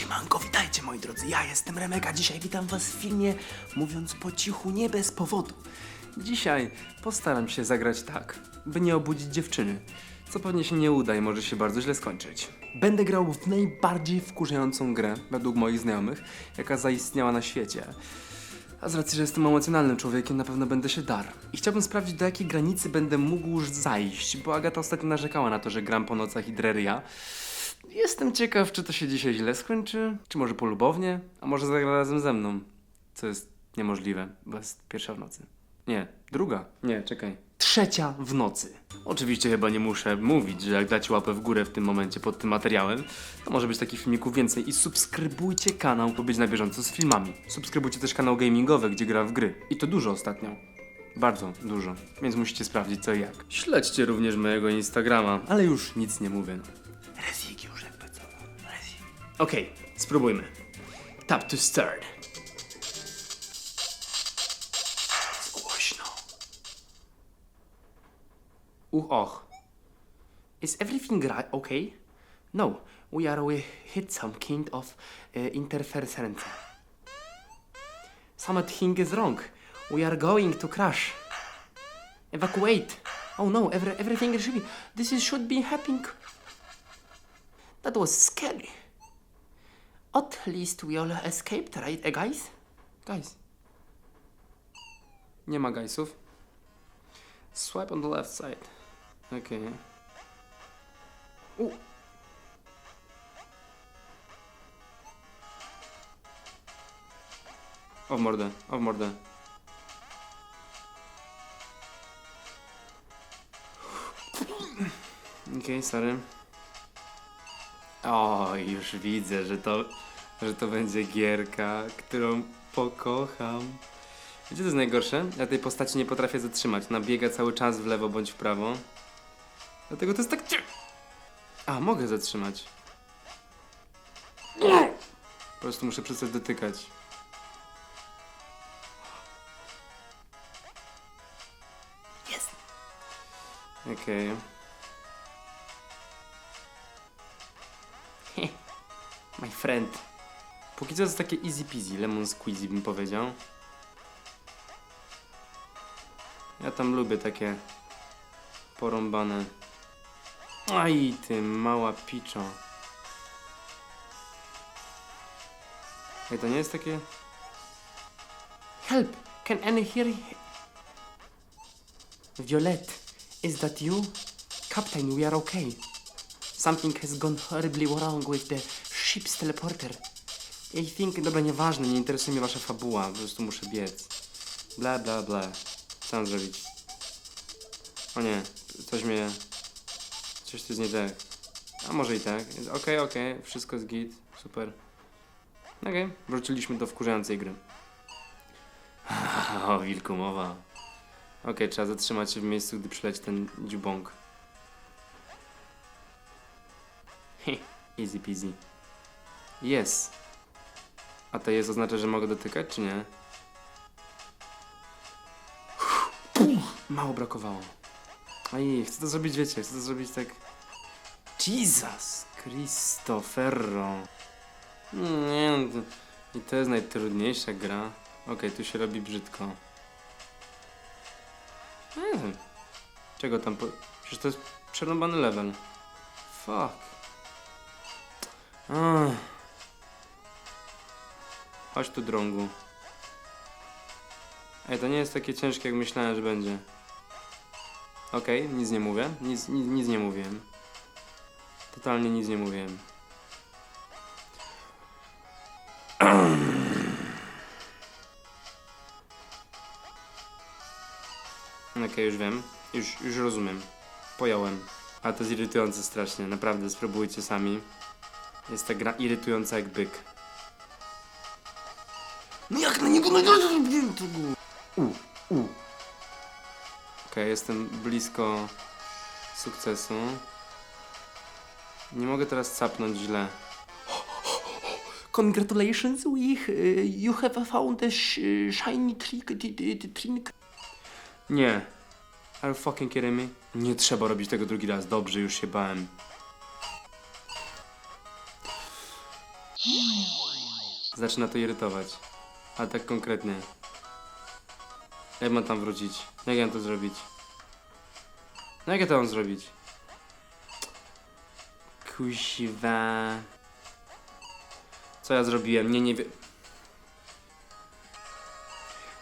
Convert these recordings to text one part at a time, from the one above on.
Siemanko, witajcie moi drodzy, ja jestem Remek, a dzisiaj witam was w filmie Mówiąc po cichu, nie bez powodu. Dzisiaj postaram się zagrać tak, by nie obudzić dziewczyny, co pewnie się nie uda i może się bardzo źle skończyć. Będę grał w najbardziej wkurzającą grę, według moich znajomych, jaka zaistniała na świecie. A z racji, że jestem emocjonalnym człowiekiem, na pewno będę się dar. I chciałbym sprawdzić, do jakiej granicy będę mógł już zajść, bo Agata ostatnio narzekała na to, że gram po nocach i dreria. Jestem ciekaw, czy to się dzisiaj źle skończy, czy może polubownie, a może zagra razem ze mną, co jest niemożliwe, bo jest pierwsza w nocy. Nie, druga. Nie, czekaj. Trzecia w nocy. Oczywiście chyba nie muszę mówić, że jak dacie łapę w górę w tym momencie pod tym materiałem, to może być takich filmików więcej i subskrybujcie kanał, by być na bieżąco z filmami. Subskrybujcie też kanał gamingowy, gdzie gram w gry. I to dużo ostatnio. Bardzo dużo, więc musicie sprawdzić co i jak. Śledźcie również mojego Instagrama, ale już nic nie mówię. Okej, spróbujmy. Tap to start. Głośno. Uh, och. Is everything right? Okay? No, we are we hit some kind of uh, interference. Something is wrong. We are going to crash. Evacuate. Oh no, every, everything should be. This is, should be happening. That was scary. At least we all escaped, right, eh, guys? Guys. Nie ma guysów. Swipe on the left side. Okay. U. O w mordę, o mordę. Okej, sorry. O, już widzę, że to, że to będzie gierka, którą pokocham. Wiecie, co jest najgorsze? Ja tej postaci nie potrafię zatrzymać. Ona biega cały czas w lewo bądź w prawo. Dlatego to jest tak... A, mogę zatrzymać. Po prostu muszę przestać dotykać. Jest! Okej. My friend. Póki co jest takie easy peasy, lemon squeezy bym powiedział. Ja tam lubię takie porąbane. Aj ty mała piczo. Ej, to nie jest takie... Help! Can any hear... Violet, is that you? Captain, we are okay. Something has gone horribly wrong with the ship's teleporter. I think... Dobra, nieważne, nie interesuje mnie wasza fabuła, po prostu muszę biec. Bla, bla, bla. Co mam zrobić? O nie, coś mnie... Coś tu jest nie tak. A może i tak. Okej, okej, wszystko jest git, super. Okej, wróciliśmy do wkurzającej gry. o, wilku mowa. Okej, trzeba zatrzymać się w miejscu, gdy przyleci ten dziubąk. Heh, easy peasy. Jest. A to jest oznacza, że mogę dotykać, czy nie? Mało brakowało. Aj, chcę to zrobić, wiecie, chcę to zrobić tak... Jesus Cristoferro. Nie, no. I to jest najtrudniejsza gra. Okej, tu się robi brzydko. Nie wiem. Czego tam po... Przecież to jest przerąbany level. Fuck. Ach. Chodź tu, drągu. Ej, to nie jest takie ciężkie, jak myślałem, że będzie. Okej, nic nie mówię. Nic, nic, nic nie mówiłem. Totalnie nic nie mówiłem. Okej, już wiem. Już, już rozumiem. Pojąłem. Ale to jest irytujące strasznie. Naprawdę, spróbujcie sami. Jest ta gra irytująca jak byk. No jak na niego no? U, u. Okej, jestem blisko sukcesu. Nie mogę teraz capnąć źle. Congratulations, we, you have found a sh- shiny trick, trick. Nie. Are you fucking kidding me? Nie trzeba robić tego drugi raz. Dobrze, już się bałem. Zaczyna to irytować. Ale tak konkretnie. Jak mam tam wrócić? Jak ja mam to zrobić? No jak ja to mam zrobić? Kuźwa. Co ja zrobiłem? Nie, nie wiem.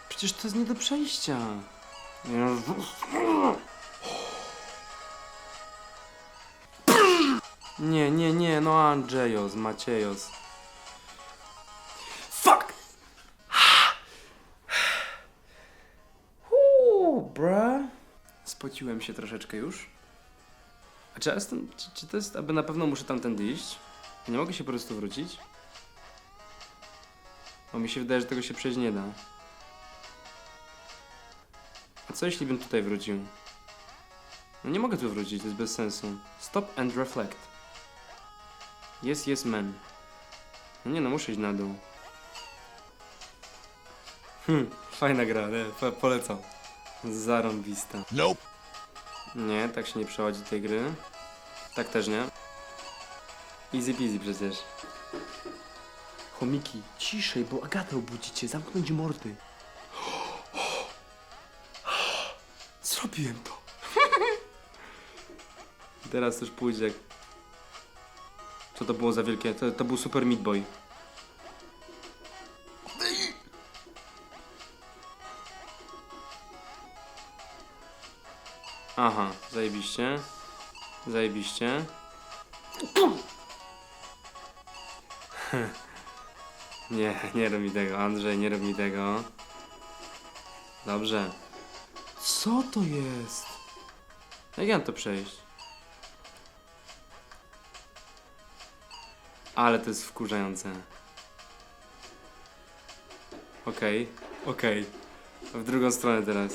Przecież to jest nie do przejścia. Nie, nie, nie, no Andrzejos, Maciejos. Spociłem się troszeczkę już. A czy, jestem, czy, czy to jest, aby na pewno muszę tamtędy iść? Nie mogę się po prostu wrócić? Bo mi się wydaje, że tego się przejść nie da. A co jeśli bym tutaj wrócił? No nie mogę tu wrócić, to jest bez sensu. Stop and reflect. Yes, yes, man. No nie no, muszę iść na dół. Hm, fajna gra, nie? Po, polecam. Zarąbista. Nope. Nie, tak się nie przechodzi tej gry. Tak też nie. Easy peasy przecież. Chomiki, ciszej, bo Agatę obudzicie, zamknąć mordy. Zrobiłem to. Teraz już pójdzie. jak- Co to było za wielkie? To, to był Super Meat Boy. Aha, zajebiście. Zajebiście. Nie, nie rób mi tego, Andrzej, nie rób mi tego. Dobrze. Co to jest? Jak ja mam to przejść? Ale to jest wkurzające. Okej, okej. W drugą stronę teraz.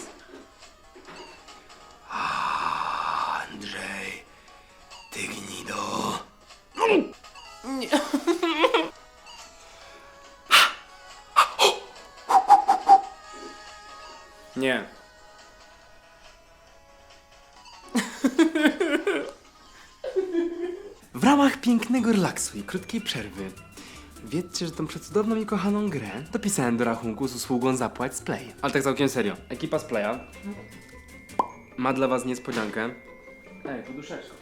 Pięknego relaksu i krótkiej przerwy wiedzcie, że tą przecudowną i kochaną grę dopisałem do rachunku z usługą Zapłać z Play. Ale tak całkiem serio. Ekipa z Playa ma dla was niespodziankę. Ej, poduszeczko.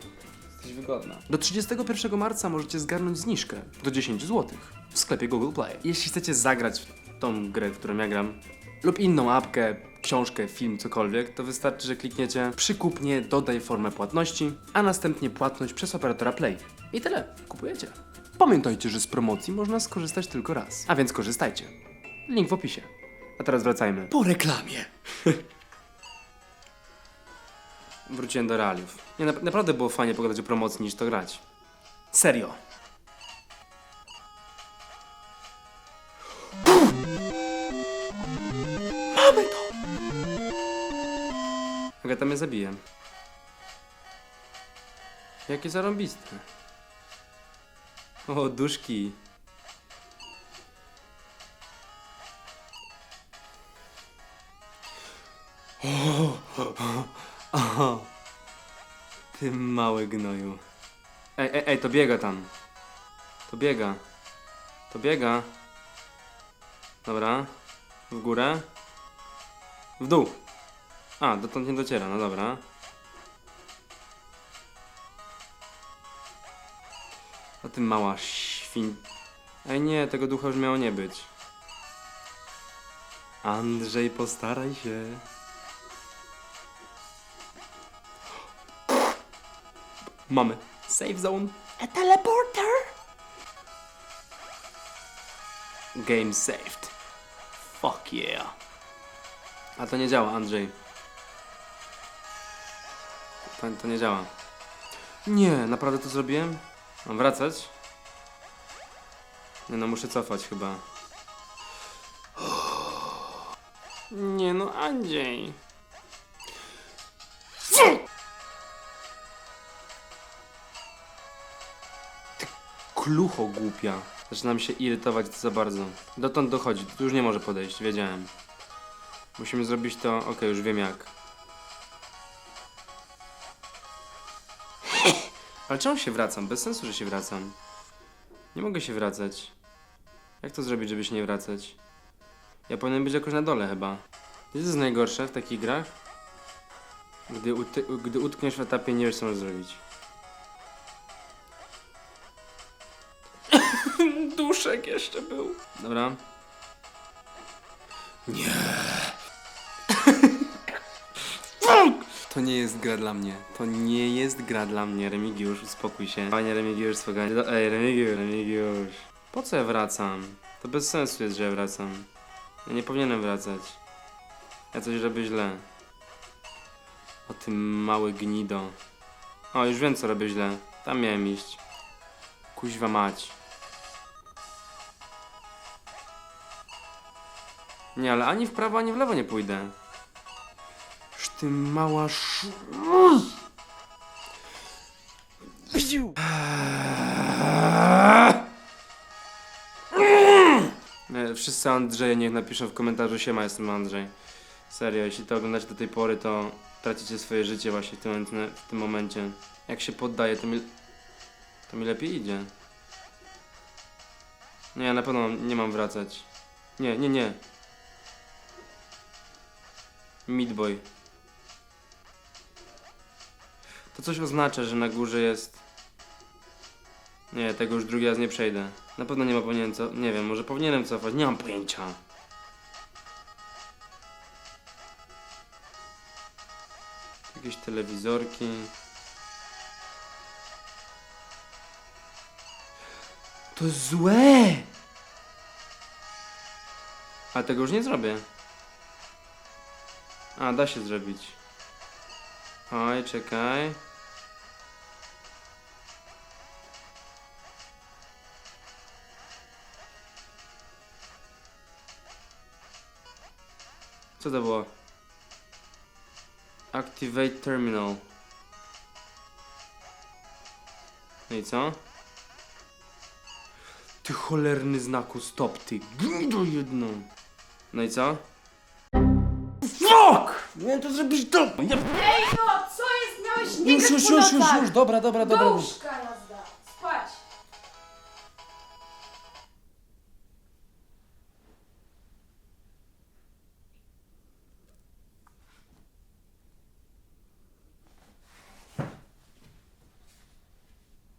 Jesteś wygodna. Do 31 marca możecie zgarnąć zniżkę do 10 zł w sklepie Google Play. Jeśli chcecie zagrać w tą grę, w którą ja gram, lub inną apkę, książkę, film, cokolwiek, to wystarczy, że klikniecie przykupnie, dodaj formę płatności, a następnie płatność przez operatora Play. I tyle. Kupujecie. Pamiętajcie, że z promocji można skorzystać tylko raz. A więc korzystajcie. Link w opisie. A teraz wracajmy. Po reklamie. Wróciłem do realiów. Nie, na, naprawdę było fajnie pogadać o promocji niż to grać. Serio. Mamy to! Agata mnie zabije. Jakie zarąbiste. O, duszki. O, ty mały gnoju. Ej, ej, ej, to biega tam. To biega. To biega. Dobra. W górę. W dół. A, dotąd nie dociera, no dobra. A ty mała świn... Ej nie, tego ducha już miało nie być. Andrzej, postaraj się. Mamy. Safe zone. A teleporter. Game saved. Fuck yeah. A to nie działa, Andrzej. To, to nie działa. Nie, naprawdę to zrobiłem? Mam wracać? Nie no, muszę cofać chyba. Nie no, Andrzej. Klucho głupia. Zaczynam się irytować za bardzo. Dotąd dochodzi, tu już nie może podejść, wiedziałem. Musimy zrobić to, okej, już wiem jak. Ale czemu się wracam? Bez sensu, że się wracam. Nie mogę się wracać. Jak to zrobić, żeby się nie wracać? Ja powinien być jakoś na dole chyba. Wiesz, co jest najgorsze w takich grach? Gdy, gdy utkniesz w etapie, nie wiesz co możesz zrobić. Duszek jeszcze był. Dobra. Nie. To nie jest gra dla mnie. To nie jest gra dla mnie, Remigiusz, uspokój się. Panie Remigiusz, spokojnie. Ej, Remigiusz, Remigiusz. Po co ja wracam? To bez sensu jest, że ja wracam. Ja nie powinienem wracać. Ja coś robię źle. O tym mały gnido. O, już wiem co robię źle. Tam miałem iść. Kuźwa mać. Nie, ale ani w prawo, ani w lewo nie pójdę. Ty mała sz... Nie, Wszyscy Andrzeje niech napiszą w komentarzu siema, jestem Andrzej. Serio, jeśli to oglądacie do tej pory, to tracicie swoje życie właśnie w tym, momencie- w tym momencie. Jak się poddaje, to mi, to mi lepiej idzie. Nie, ja na pewno nie mam wracać. Nie, nie, nie. Midboy. Coś oznacza, że na górze jest... Nie, tego już drugi raz nie przejdę. Na pewno nie ma powinien co... Nie wiem, może powinienem cofać, nie mam pojęcia. Jakieś telewizorki. To złe! A tego już nie zrobię. A, da się zrobić. Oj, czekaj. Co to było? Activate terminal. No i co? Ty cholerny znaku stop, ty gnido jedno. No i co? Fuck! Miałem to zrobić do... Ja... Ej no, co jest? Miałeś nie Już, grać już, po już, już, nocach. już, dobra, dobra, dobra. No.